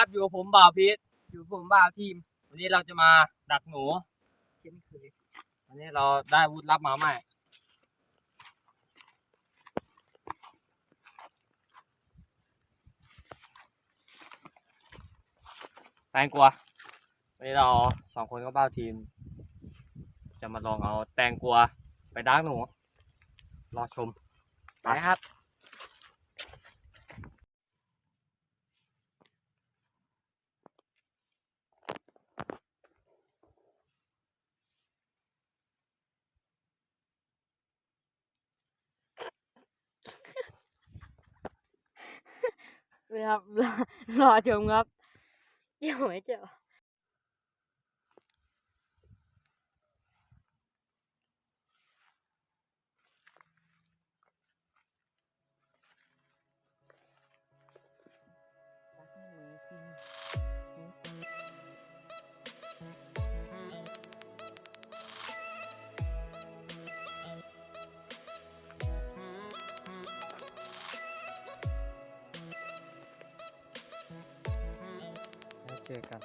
ครับอยู่กับผมบ่าวพีทอยู่กับผมบ่าวทีม วันนี้เราจะมาดักหนูเช่นเคยวันนี้เราได้วุธลับมาใหม่แตงกวาวันนี้เราสองคนก็บ่าวทีม จะมาลองเอาแตงกวาไปดักหนู รอชมไปครับ ครับรอรอชม เจอกัน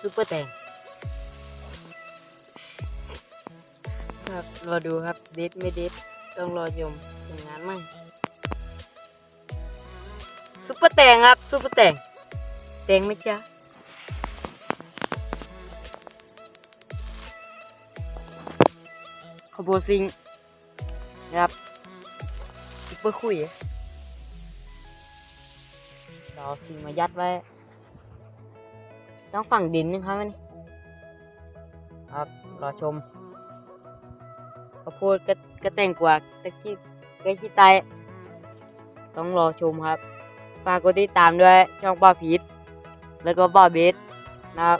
ซุปเปอร์แตงครับรอดูครับเด็ดไม่เด็ดต้องรอชมผลงานมั่งซุปเปอร์แตงครับซุปเปอร์แตงแตงไหมจ๊ะขบวนซิงนะครับซุปเปอร์คุย เราเอาซิงมายัดไว้ ต้องฝั่งดินนะครับมันครับรอชมข้าวโพดก็ก็แต่งกว่าตะกี้ก็ขี้ไตต้องรอชมครับฝากกดติดตามด้วยช่องบ้าพีทแล้วก็บ้าเบสนะครับ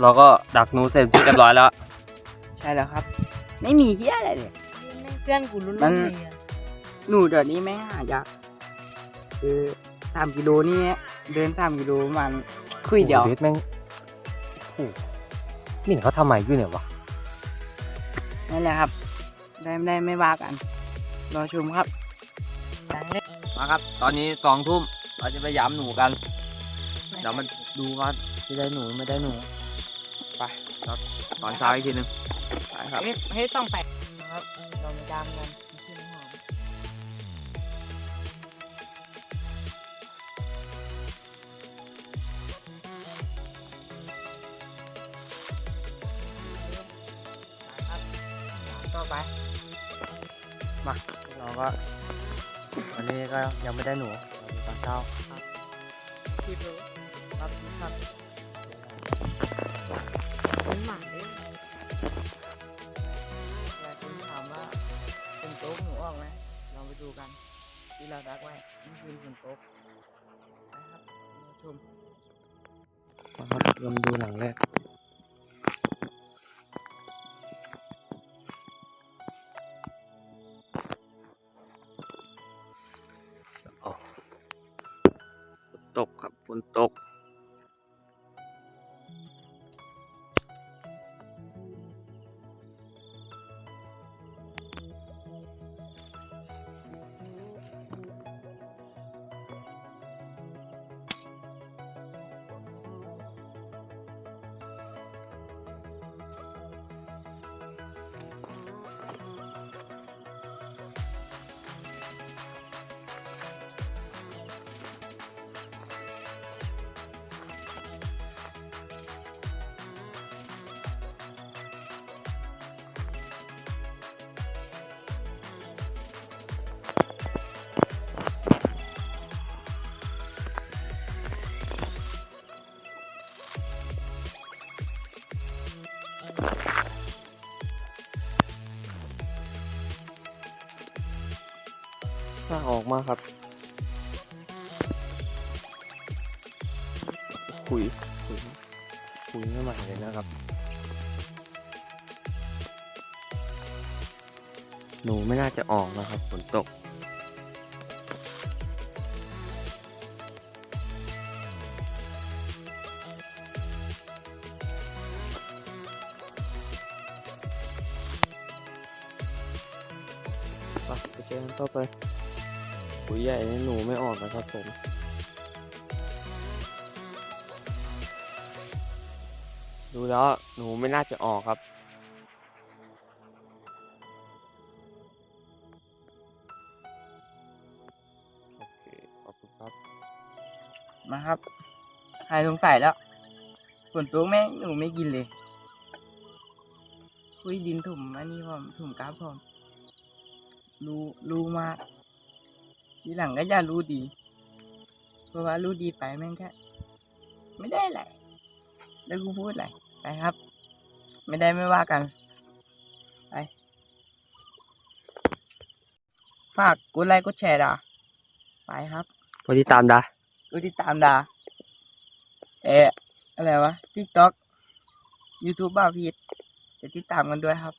เราก็ดักหนูเสร็จที่เรียบร้อยแล้ว ใช่แล้วครับ ไม่มีเฮียอะไรเลยเพื่อนกูรุ่นมันเลยอะ หนูเดี๋ยวนี้ไม่หายากคือสามกิโลนี่เดินสามกิโลประมันคุยเดียวโอ้โหเบสแม่งโอ้โหนี่เขาทำไมอยู่เนี่ยวะ นั่นแหละครับ ได้ไม่ได้ไม่ว่ากัน รอชมครับดังเลยมาครับ ตอนนี้สองทุ่มเราจะไปย้ำหนูกัน เดี๋ยวมันดูว่าจะได้หนูไม่ได้หนู ไปครับตอนเช้าอีกทีหนึงไปครับ เฮ้ยเฮ้ยต้องไปครับ เรามาตามกัน ต่อไป มาเราก็วันนี้ก็ยังไม่ได้หนูเราดูตอนเช้าที่รู้ครับครับเป็นหมาเลยหลายคนถามว่าเป็นโต๊ะหนูออกไหมลองไปดูกัน ที่เราดักไว้นี่คือเป็นโต๊ะนะครับมาชมมาครับเรามาดูหลังแรก ตกครับฝนตก ถ้าออกมาครับคุยคุยคุยไม่ใหม่เลยนะครับ หนูไม่น่าจะออกนะครับฝนตกไปไปเจอกันต่อไป ปุ๋ยใหญ่นี่หนูไม่ออกนะครับผมดูแล้วหนูไม่น่าจะออกครับ โอเค ขอบคุณครับ มาครับ หายสงสัยแล้ว ฝนตกแม่งหนูไม่กินเลยคุยดินถุ่มอันนี้ผมถุ่มกราฟผมรู้รู้มาก ทีหลังก็อย่ารู้ดี เพราะว่ารู้ดีไปแม่งแค่ไม่ได้แหละแล้วกูพูดอะไรไปครับ ไม่ได้ไม่ว่ากันไปฝากกดไลค์กดแชร์ด่าไปครับวันที่ตามดากดติดตามด่าเอะอะไรวะ TikTok YouTube บ้าพีดจะติดตามกันด้วยครับ